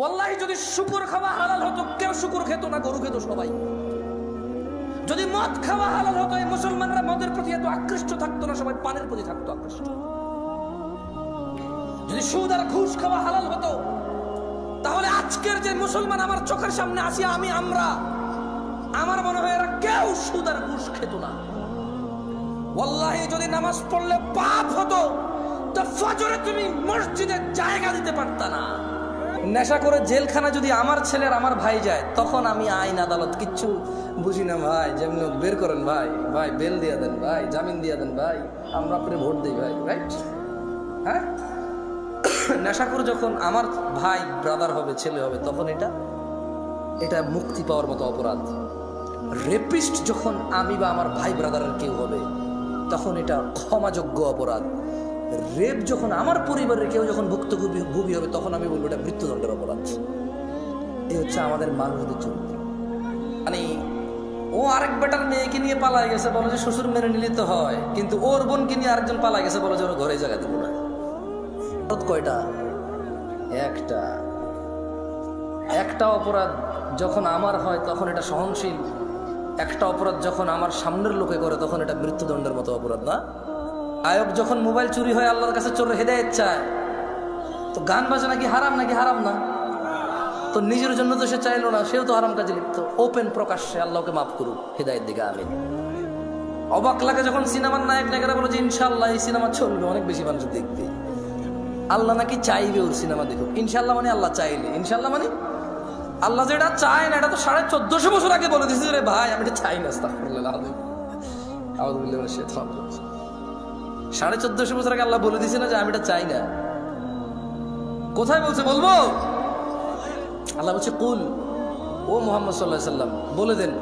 ওয়াল্লাহি, যদি শুকুর খাওয়া হালাল হতো, কেউ শুকুর খেত না, গরু খেত সবাই। যদি মদ খাওয়া হালাল হতো, এই মুসলমানরা মদের প্রতি এত আকৃষ্ট থাকতো না, সবাই পানের প্রতি থাকতো আকৃষ্ট। যদি সুদ আর ঘুষ খাওয়া হালাল হতো, তাহলে আজকের যে মুসলমান আমার চোখের সামনে আসি আমি, আমরা, আমার মনে হয় এরা কেউ সুদ আর ঘুষ খেত না। ওয়াল্লাহি, যদি নামাজ পড়লে পাপ হতো, তো ফজরে তুমি মসজিদে জায়গা দিতে পারতা না। নেশা করে জেলখানা যদি আমার ছেলের আমার ভাই যায়, তখন আমি আইন আদালত কিচ্ছু বুঝি না ভাই। যেমন বের করেন ভাই। ভাই, বেল দিয়ে দেন ভাই, জামিন দিয়ে দেন ভাই। আমরা আপনি ভোট দিই ভাই রাইট হ্যাঁ? নেশাখোর যখন আমার ভাই ব্রাদার হবে, ছেলে হবে, তখন এটা এটা মুক্তি পাওয়ার মতো অপরাধ। রেপিস্ট যখন আমি বা আমার ভাই ব্রাদারের কেউ হবে, তখন এটা ক্ষমাযোগ্য অপরাধ। রেপ যখন আমার পরিবারের কেউ যখন ভুক্তভোগী ভোগী হবে, তখন আমি বলব এটা মৃত্যুদণ্ডের অপরাধ। এই হচ্ছে আমাদের মানুষদের চরিত্র। মানে ও আরেক বেটার মেয়েকে নিয়ে পালাই গেছে, বলো যে শ্বশুর মেনে নিলে তো হয়, কিন্তু ওর বোনকে নিয়ে আরেকজন পালাই গেছে, বলো যে ওর ঘরে জায়গা দেবো না। কয়টা? একটা। একটা অপরাধ যখন আমার হয়, তখন এটা সহনশীল। একটা অপরাধ যখন আমার সামনের লোকে করে, তখন এটা মৃত্যুদণ্ডের মতো অপরাধ না? আয়ক যখন মোবাইল চুরি হয়, আল্লাহর কাছে চোর হেদায়ত চায়। তো গান বাজা নাকি হারাম নাকি হারাম না? তো নিজের জন্য তো সে চাইলো না, সেও তো হারাম কাজে লিপ্ত ওপেন প্রকাশ্যে আল্লাহকে মাফ করুক, হেদায়ত দিকে আমি অবাক লাগে যখন সিনেমার নায়ক নায়িকারা বলো যে ইনশাল্লাহ এই সিনেমা চলবে, অনেক বেশি মানুষ দেখবে। আল্লাহ নাকি চাইবে ওর সিনেমা দেখুক। ইনশাল্লাহ মানে আল্লাহ চাইলে। ইনশাল্লাহ মানে আল্লাহ যেটা চায় না, এটা তো সাড়ে চোদ্দশো বছর আগে বলে দিয়েছে রে ভাই, আমি এটা চাই না বিল্লাহি মিনাশ শাইতানির রাজীম। সাড়ে চোদ্দশো বছর আগে আল্লাহ বলে দিয়েছে না যে আমি এটা চাই না কোথায় বলছে বলবো আল্লাহ বলছে কুল ও মোহাম্মদ সাল্লাহ সাল্লাম বলে দেন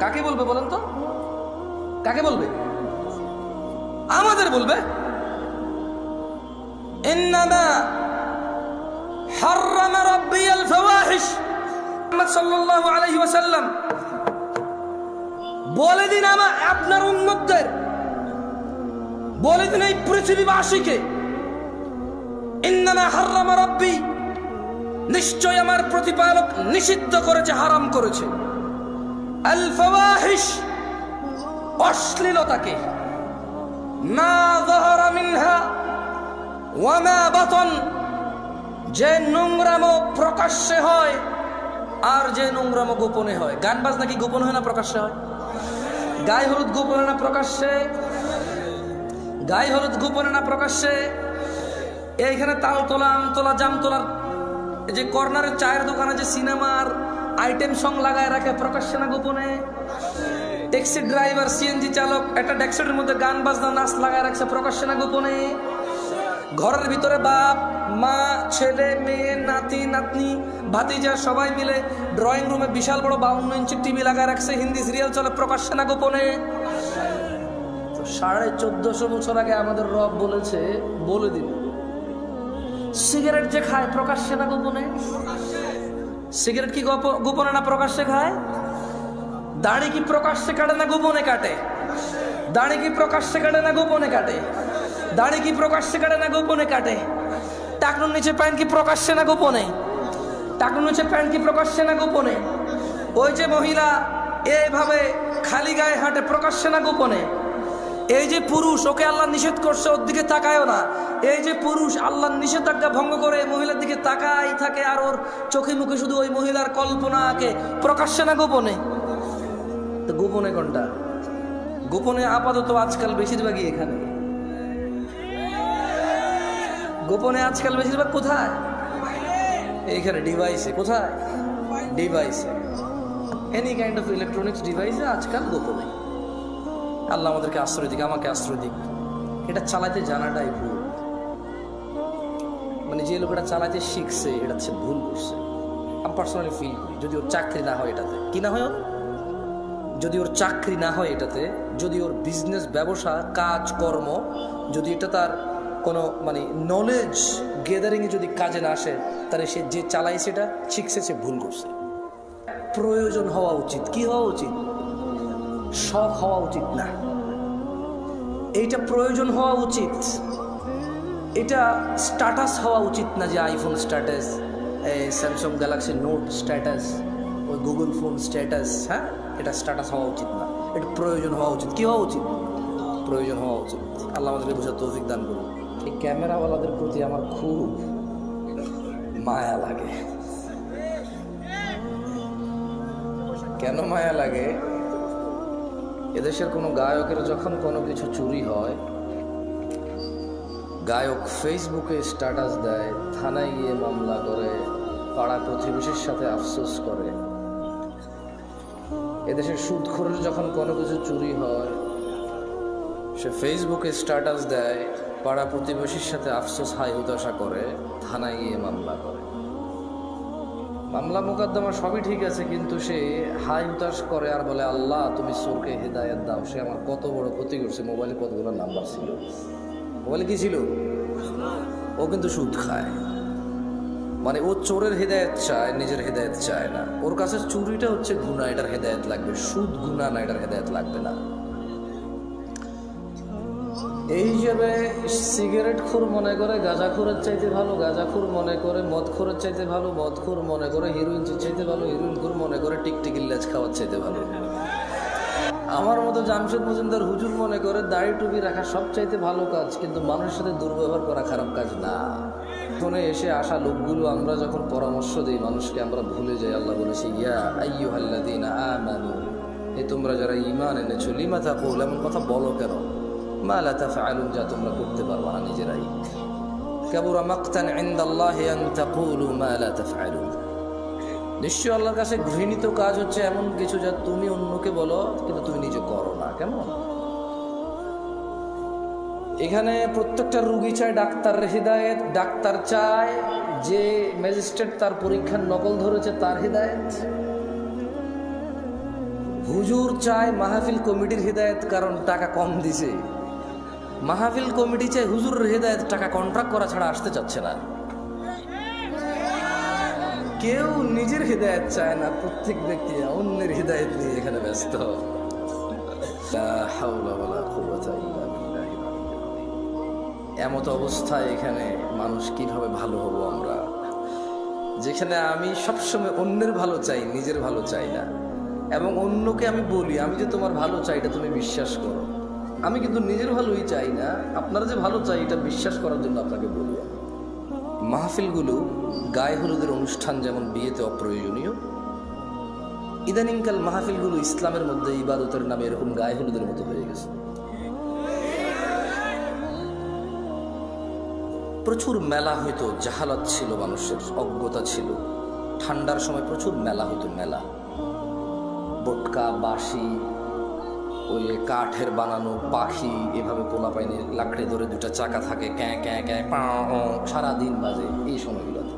কাকে বলবে বলেন তো কাকে বলবে আমাদের বলবে إنما حرم ربي الفواحش محمد صلى الله عليه وسلم বলে দিন আমার আপনার উন্মতদের বলে দিন এই পৃথিবীবাসীকে নিশ্চয় আমার প্রতিপালক নিষিদ্ধ করেছে, হারাম করেছে। অশ্লীলতাকে যে নোংরামো প্রকাশ্যে হয় আর যে নোংরামো গোপনে হয়। গান বাজনা কি গোপন হয় না প্রকাশ্যে হয়? গায়ে হলুদ গোপনে না প্রকাশ্যে? গায়ে হলুদ গোপনে না প্রকাশ্যে, এইখানে তাল তোলা, আম তোলা, জাম তোলার এই যে কর্নারের চায়ের দোকানে যে সিনেমার আইটেম সং লাগায় রাখে প্রকাশ্যে না গোপনে। ট্যাক্সি ড্রাইভার সিএনজি চালক, একটা ডেক্সেটের মধ্যে গান বাজনা, নাচ লাগায় রাখছে প্রকাশ্যে না গোপনে। ঘরের ভিতরে বাপ, মা, ছেলে, মেয়ে, নাতি, নাতনি, ভাতিজা সবাই মিলে ড্রয়িং রুমে বিশাল বড় বাউন্ন ইঞ্চি টিভি লাগায় রাখছে। হিন্দি সিরিয়াল চলে প্রকাশ্যে না গোপনে। সাড়ে চোদ্দশো বছর আগে আমাদের রব বলেছে, বলে দিন সিগারেট যে খায় প্রকাশ্যে না গোপনে? সিগারেট কি গোপ- গোপনে না প্রকাশ্যে খায়? দাড়ি কি প্রকাশ্যে কাটে না গোপনে কাটে? দাড়ি কি প্রকাশ্যে কাটে না গোপনে কাটে? দাড়ি কি প্রকাশ্যে কাটে না গোপনে কাটে? টাকনুর নিচে প্যান্ট কি প্রকাশ্যে না গোপনে? টাকনুর নিচে প্যান্ট কি প্রকাশ্যে না গোপনে? ওই যে মহিলা এইভাবে খালি গায়ে হাঁটে, প্রকাশ্যে না গোপনে? এই যে পুরুষ, ওকে আল্লাহ নিষেধ করছে, ওর দিকে তাকায়ও না। এই যে পুরুষ আল্লাহর নিষেধাজ্ঞা ভঙ্গ করে মহিলার দিকে তাকাই থাকে, আর ওর চোখে মুখে শুধু ওই মহিলার কল্পনা আঁকে প্রকাশ্যে না গোপনে। তো গোপনে কোনটা? গোপনে আপাতত আজকাল বেশিরভাগই এখানে। গোপনে আজকাল বেশিরভাগ কোথায়? এইখানে ডিভাইসে কোথায়? ডিভাইসে এনি কাইন্ড অফ ইলেকট্রনিক্স ডিভাইসে আজকাল গোপনে। আল্লাহ আমাদেরকে আশ্রয় দিক, আমাকে আশ্রয় দিক। এটা চালাতে জানাটাই ভুল। মানে যে লোক এটা চালাতে শিখছে, এটা হচ্ছে ভুল করছে। আমি পার্সোনালি ফিল করি, যদি ওর চাকরি না হয় এটাতে। কি না হয় যদি ওর চাকরি না হয় এটাতে, যদি ওর বিজনেস ব্যবসা, কাজ, কর্ম, যদি এটা তার কোনো মানে নলেজ গেদারিংয়ে যদি কাজে না আসে, তাহলে সে যে চালায় সেটা শিখছে, সে ভুল করছে। প্রয়োজন হওয়া উচিত। কি হওয়া উচিত? শখ হওয়া উচিত না। এইটা প্রয়োজন হওয়া উচিত। এটা স্ট্যাটাস হওয়া উচিত না যে iPhone status Samsung Galaxy Note status ওই গুগল ফোন স্ট্যাটাস হ্যাঁ? এটা স্ট্যাটাস হওয়া উচিত না। এটা প্রয়োজন হওয়া উচিত। কি হওয়া উচিত? প্রয়োজন হওয়া উচিত। আল্লাহ আমাদেরকে বোঝার তৌফিক দান করুন। এই ক্যামেরাওয়ালাদের প্রতি আমার খুব মায়া লাগে। কেন মায়া লাগে? এদেশের কোনো গায়কের যখন কোনো কিছু চুরি হয়, গায়ক ফেসবুকে স্ট্যাটাস দেয়, থানায় গিয়ে মামলা করে, পাড়া প্রতিবেশীর সাথে আফসোস করে। এদেশের সুদখোরের যখন কোনো কিছু চুরি হয়, সে ফেসবুকে স্ট্যাটাস দেয়, পাড়া প্রতিবেশীর সাথে আফসোস হাই হতাশা করে, থানায় গিয়ে মামলা করে। মামলা মোকদ্দমা সবই ঠিক আছে, কিন্তু সে হাই হতাশ করে আর বলে, আল্লাহ, তুমি সোরকে হেদায়ত দাও। সে আমার কত বড় ক্ষতি করছে। মোবাইলে কতগুলো নাম্বার ছিল? মোবাইলে কি ছিল? ও কিন্তু সুদ খায়। মানে ও চোরের হেদায়ত চায়, নিজের হেদায়ত চায় না। ওর কাছে চুরিটা হচ্ছে গুণা এটার হেদায়ত লাগবে। সুদ গুণা না, এটার হেদায়ত লাগবে না। এই হিসেবে সিগারেট খুর মনে করে, গাঁজা খুরের চাইতে ভালো, গাঁজা খুর মনে করে, মদ খুরের চাইতে ভালো, মদ খুর মনে করে হিরোইন চাইতে ভালো হিরোইন খুর মনে করে, টিকটিকি লেজ খাওয়ার চাইতে ভালো। আমার মতো জামশেদ মজুমদার হুজুর মনে করে, দাড়ি টুপি রাখা সব চাইতে ভালো কাজ, কিন্তু মানুষের সাথে দুর্ব্যবহার করা খারাপ কাজ না। ফোনে এসে আসা লোকগুলো আমরা যখন পরামর্শ দিই, মানুষকে আমরা ভুলে যাই। আল্লাহ বলেছি, ইয়া আইয়ু হাল্লাদিনা আমানু। এ তোমরা যারা ইমান এনেছো, লিমা তাকুল? এমন কথা বলো কেন? যা তোমরা করতে পারবে না নিজেরাই। কাবুরা মাকতান ইনদাল্লাহি তাকুলু নিশ্চয় আল্লাহর কাছে ঘৃণিত কাজ হচ্ছে এমন কিছু যা তুমি অন্যকে বলো, কিন্তু তুমি নিজে করো না, কেমন? এখানে প্রত্যেকটা রুগী চায় ডাক্তার হৃদায়ত, ডাক্তার চায় যে ম্যাজিস্ট্রেট তার পরীক্ষার নকল ধরেছে তার হৃদায়ত। হুজুর চায় মাহফিল কমিটির হৃদায়ত, কারণ টাকা কম দিছে। মাহফিল কমিটি চায় হুজুরের হৃদায়ত টাকা কন্ট্রাক্ট করা ছাড়া আসতে চাচ্ছে না। কেউ নিজের হৃদায়ত চায় না, প্রত্যেক ব্যক্তি অন্যের হৃদায়ত নিয়ে এখানে ব্যস্ত। এমত অবস্থায় এখানে মানুষ কীভাবে ভালো হব আমরা? যেখানে আমি সবসময় অন্যের ভালো চাই, নিজের ভালো চাই না। এবং অন্যকে আমি বলি, আমি যে তোমার ভালো চাই, এটা তুমি বিশ্বাস করো। আমি কিন্তু নিজের ভালোই চাই না, আপনারা যে ভালো চাই, এটা বিশ্বাস করার জন্য আপনাকে বলি। মাহফিলগুলো গায়ে হলুদের অনুষ্ঠান যেমন বিয়েতে অপ্রয়োজনীয়, ইদানিংকাল মাহফিলগুলো ইসলামের মধ্যে ইবাদতের নামে এরকম গায়ে হলুদের মতো হয়ে গেছে। প্রচুর মেলা হইতো, জাহালাত ছিল মানুষের, অজ্ঞতা ছিল। ঠান্ডার সময় প্রচুর মেলা হইতো, মেলা। বটকা, বাঁশি ওই কাঠের বানানো পাখি, এভাবে পোলা পাইনি লাকড়ে ধরে দুটা চাকা থাকে, ক্যাঁ ক্যাঁ ক্যাঁ সারাদিন বাজে এই সময়গুলোতে।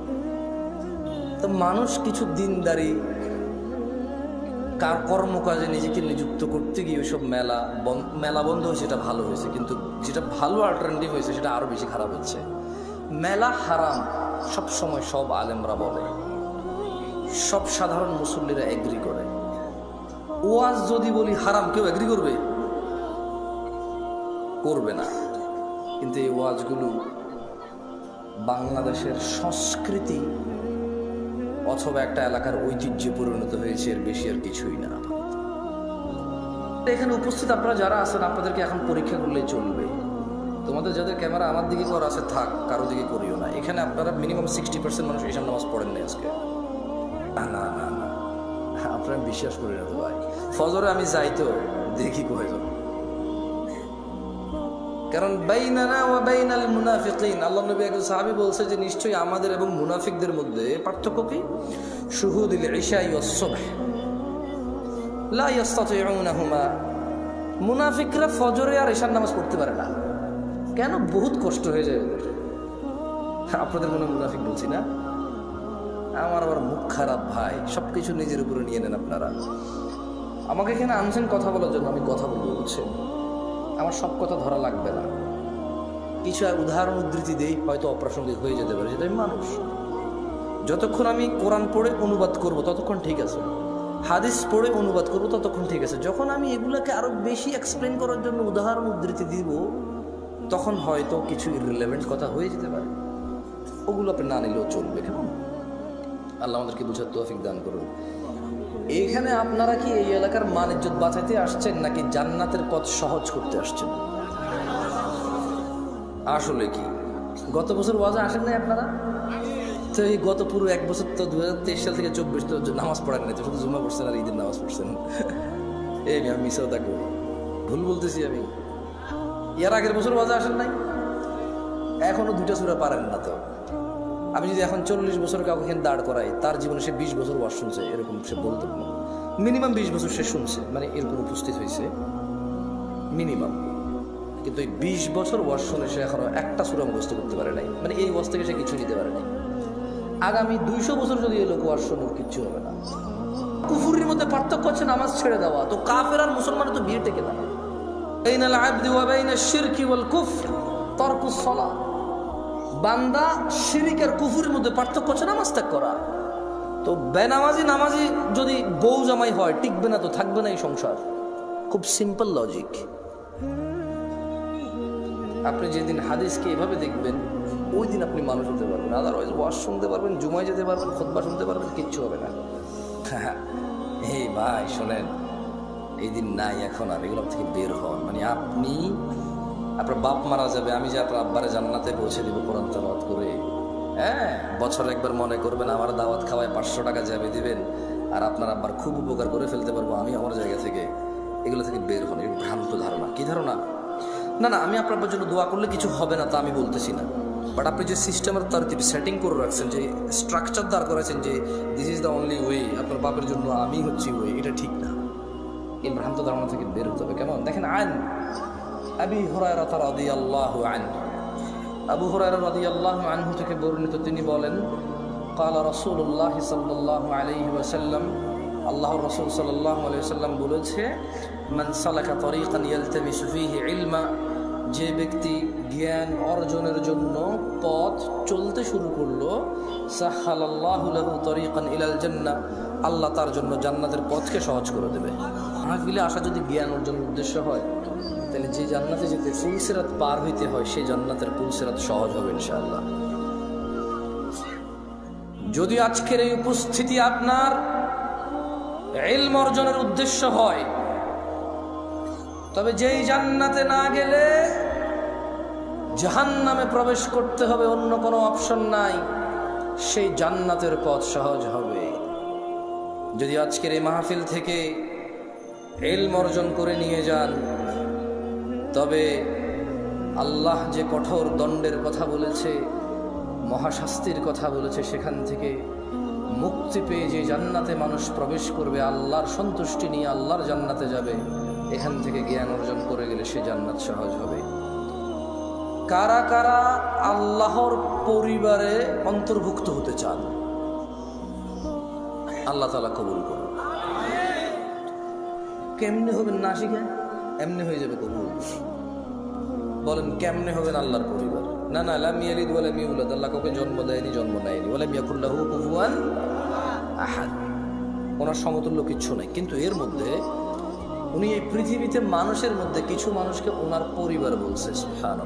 তো মানুষ কিছু দিনদারি, কার কর্মকাজে নিজেকে নিযুক্ত করতে গিয়ে ওইসব মেলা মেলা বন্ধ হয়েছে সেটা ভালো হয়েছে, কিন্তু যেটা ভালো অল্টারনেটিভ হয়েছে, সেটা আরও বেশি খারাপ হচ্ছে। মেলা হারাম সব সময় সব আলেমরা বলে। সব সাধারণ মুসল্লিরা এগ্রি করে। ওয়াজ যদি বলি হারাম, কেউ এগ্রি করবে? করবে না। কিন্তু এই ওয়াজগুলো বাংলাদেশের সংস্কৃতি অথবা একটা এলাকার ঐতিহ্যে পরিণত হয়েছে, এর বেশি আর কিছুই না। এখানে উপস্থিত আপনারা যারা আছেন, আপনাদেরকে এখন পরীক্ষা করলেই চলবে। তোমাদের যাদের ক্যামেরা আমার দিকে করা আছে, থাক, কারও দিকে করিও না। এখানে আপনারা মিনিমাম সিক্সটি পার্সেন্ট মানুষ এসব নামাজ পড়েন না আজকে না না না। আপনারা বিশ্বাস করি না তো ভাই। ফজরে আমি যাই তো, দেখি কয়জন কারণ বাইনানা ওয়া বাইনাল মুনাফিকিন, আল্লাহ নবী একজন সাহাবী বলছে যে নিশ্চয়ই আমাদের এবং মুনাফিকদের মধ্যে পার্থক্য কি? শুহুদুল ইশাই ওয়াস সুবহ। লা ইস্তাতিউনাহুমা মুনাফিকরা ফজরে আর ঈশার নামাজ পড়তে পারে না। কেন? বহুত কষ্ট হয়ে যায় আপনাদের মনে মুনাফিক বলছি না? আমার আবার মুখ খারাপ ভাই। সব কিছু নিজের উপরে নিয়ে নেন আপনারা। আমাকে এখানে আনছেন কথা বলার জন্য, আমি কথা বলব, বুঝছেন? আমার সব কথা ধরা লাগবে না। কিছু উদাহরণ উদ্ধৃতি দেই, হয়তো অপ্রাসঙ্গিক হয়ে যেতে পারে যেটা আমি মানুষ। যতক্ষণ আমি কোরআন পড়ে অনুবাদ করব, ততক্ষণ ঠিক আছে। হাদিস পড়ে অনুবাদ করব, ততক্ষণ ঠিক আছে। যখন আমি এগুলোকে আরও বেশি এক্সপ্লেন করার জন্য উদাহরণ উদ্ধৃতি দিব, তখন হয়তো কিছু ইরিলেভেন্ট কথা হয়ে যেতে পারে। ওগুলো আপনি না নিলেও চলবে, কেমন? আল্লাহ আমাদেরকে বুঝার তৌফিক দান করুন। এইখানে আপনারা কি এই এলাকার মান ইজ্জত বাঁচাইতে আসছেন নাকি জান্নাতের পথ সহজ করতে আসছেন? আসলে কি? গত বছর ওয়াজে আসেন নাই আপনারা? তো এই গত পুরো এক বছর তো দু হাজার তেইশ সাল থেকে চব্বিশ তো নামাজ পড়েন নাই তো, শুধু জুম্মা পড়ছেন আর ঈদের নামাজ পড়ছেন। এই আমি মিশাও থাকব ভুল বলতেছি আমি। এর আগের বছর ওয়াজে আসেন নাই? এখনও দুইটা সুরা পারেন না তো। আমি যদি এখন চল্লিশ বছর কাউকে দাঁড় করাই, তার জীবনে সে বিশ বছর ওয়াজ শুনছে, এরকম সে বলতে মিনিমাম বিশ বছর সে শুনছে মানে এরকম উপস্থিত হয়েছে। মিনিমাম কিন্তু এই বিশ বছর ওয়াজ শুনে সে এখনও একটা সুরা মুখস্থ করতে পারে নাই। মানে এই ওয়াজ থেকে সে কিছু নিতে পারে নাই। আগামী দুইশো বছর যদি এই লোক ওয়াজ শোনোর কিচ্ছু হবে না। কুফুরির মধ্যে পার্থক্য হচ্ছে নামাজ ছেড়ে দেওয়া। তো কাফের আর মুসলমানের তো বিয়ে টেকে না। বাইন আল আবদি ওয়া বাইন শিরকি ওয়াল কুফর। তরকুস সালাহ বান্দা শিরিক আর কুফুরের মধ্যে পার্থক্য হচ্ছে নামাজ ত্যাগ করা। তো বেনামাজি নামাজি যদি বউ জামাই হয়, টিকবে না তো থাকবে না এই সংসার। খুব সিম্পল লজিক আপনি যেদিন হাদিসকে এভাবে দেখবেন, ওই দিন আপনি মানুষ হতে পারবেন। আদারওয়াইজ ওয়াশ শুনতে পারবেন, জুমায় যেতে পারবেন খোদবা শুনতে পারবেন, কিচ্ছু হবে না। এই ভাই, শোনেন, এই দিন নাই এখন আর, এগুলো থেকে বের হন। মানে আপনি আপনার বাপ মারা যাবে, আমি যে আপনার আব্বারে জান্নাতে পৌঁছে দিব কোরআন তালাওয়াত করে। হ্যাঁ বছর একবার মনে করবেন আমার দাওয়াত খাওয়ায় পাঁচশো টাকা যাবে দিবেন, আর আপনার আব্বার খুব উপকার করে ফেলতে পারব আমি আমার জায়গা থেকে। এগুলো থেকে বের হন, এই ভ্রান্ত ধারণা। কি ধারণা? না না, আমি আপনার জন্য দোয়া করলে কিছু হবে না তা আমি বলতেছি না। বাট আপনি যে সিস্টেমের তার সেটিং করে রাখছেন, যে স্ট্রাকচার দাঁড় করেছেন যে this is the only way আপনার বাপের জন্য আমি হচ্ছি ওয়ে এটা ঠিক না। এই ভ্রান্ত ধারণা থেকে বের হতে হবে। কেমন? দেখেন আইন আবি হুরায়রা রাদিয়াল্লাহু আনহু আবু হুরায়রা রাদিয়াল্লাহু আনহু থেকে বর্ণিত তিনি বলেন قال رسول الله صلى الله عليه وسلم আল্লাহ রসুল সাল্লাহ আলাইসাল্লাম বলেছে মান সালাকা তরিকান ইয়ালতামিসু ফিহি ইলমা যে ব্যক্তি জ্ঞান অর্জনের জন্য পথ চলতে শুরু করলো সাহালাল্লাহু লাহু তরিকান ইলাল জান্নাহ আল্লাহ তার জন্য জান্নাতের পথকে সহজ করে দেবে মাহফিলে আসা যদি জ্ঞান অর্জনের উদ্দেশ্য হয় তাহলে যে জান্নাতে যেতে ফুলসিরাত পার হইতে হয় সেই জান্নাতের ফুলসিরাত সহজ হবে ইনশাআল্লাহ। যদি আজকের এই উপস্থিতি আপনার ইলম অর্জনের উদ্দেশ্য হয়, তবে যেই জান্নাতে না গেলে জাহান্নামে প্রবেশ করতে হবে, অন্য কোনো অপশন নাই, সেই জান্নাতের পথ সহজ হবে। যদি আজকের এই মাহফিল থেকে এলম অর্জন করে নিয়ে যান তবে আল্লাহ যে কঠোর দণ্ডের কথা বলেছে, মহাশাস্তির কথা বলেছে, সেখান থেকে মুক্তি পেয়ে যে জান্নাতে মানুষ প্রবেশ করবে, আল্লাহর সন্তুষ্টি নিয়ে আল্লাহর জান্নাতে যাবে, এখান থেকে জ্ঞান অর্জন করে গেলে সে জান্নাত সহজ হবে। কারা কারা আল্লাহর পরিবারে অন্তর্ভুক্ত হতে চান? আল্লাহ তালা কবুল করুন। কেমনে হবেন না শিখে এমনি হয়ে যাবে কবুল। বলেন, কেমনে হবেন আল্লাহর পরিবার? না না আলাম মিয়ালিদ বলে ইউলাদ, আল্লাহ কাউকে জন্ম দেয়নি, জন্ম নেয়নি। ওয়ালাম ইয়াকুল্লাহু কুফুয়ান আহার ওনার সমতুল্য কিচ্ছু নাই। কিন্তু এর মধ্যে, উনি এই পৃথিবীতে মানুষের মধ্যে কিছু মানুষকে ওনার পরিবার বলছে হ্যাঁ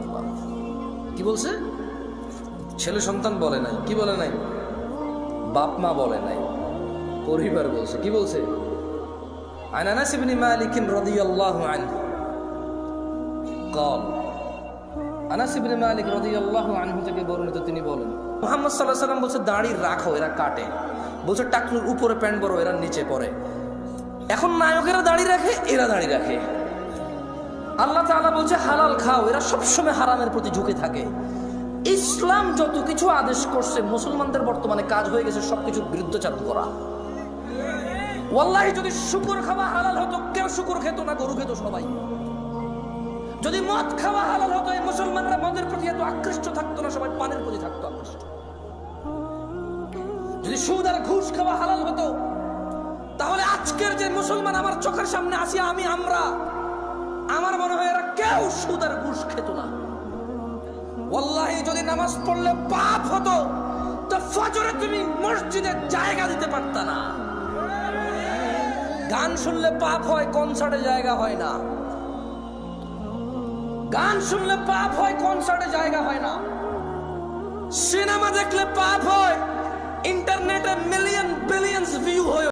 কি বলছে? ছেলে সন্তান বলে নাই। কি বলে নাই? বাপ মা বলে নাই। পরিবার বলছে। কি বলছে? আনানাস ইবনে রদি আল্লাহ আইন কল। আনাস ইবনে মালিক রাদিয়াল্লাহু আনহু থেকে বর্ণিত তিনি বলেন, মুহাম্মদ সাল্লাহ সাল্লাম বলছে, দাড়ি রাখো, এরা কাটে। বলছে টাকলুর উপরে প্যান্ট পরো এরা নিচে পরে এখন নায়কেরা দাড়ি রাখে, এরা দাড়ি রাখে। আল্লাহ তালা বলছে, হালাল খাও, এরা সবসময় হারামের প্রতি ঝুঁকে থাকে। ইসলাম যত কিছু আদেশ করছে, মুসলমানদের বর্তমানে কাজ হয়ে গেছে সব কিছুর বিরুদ্ধচারণ করা। ওয়াল্লাহি, যদি শুকর খাওয়া হালাল হতো, কেউ শুকর খেত না, গরু খেত সবাই। যদি মদ খাওয়া হালাল হতো, এই মুসলমানরা মদের প্রতি এত আকৃষ্ট থাকতো না, সবাই পানের প্রতি থাকতো আকৃষ্ট। যদি সুদ আর ঘুষ খাওয়া হালাল হতো, তাহলে আজকের যে মুসলমান আমার চোখের সামনে আসি, আমি, আমরা, আমার মনে হয় এরা কেউ সুদ আর ঘুষ খেত না। ওয়াল্লাহি, যদি নামাজ পড়লে পাপ হতো, তো ফজরে তুমি মসজিদের জায়গা দিতে পারতা না। গান শুনলে পাপ হয়, কনসার্টে জায়গা হয় না। গান শুনলে পাপ হয় কনসার্টে জায়গা হয় না। সিনেমা দেখলে পাপ হয় ইন্টারনেটে মিলিয়ন বিলিয়ন ভিউ হয়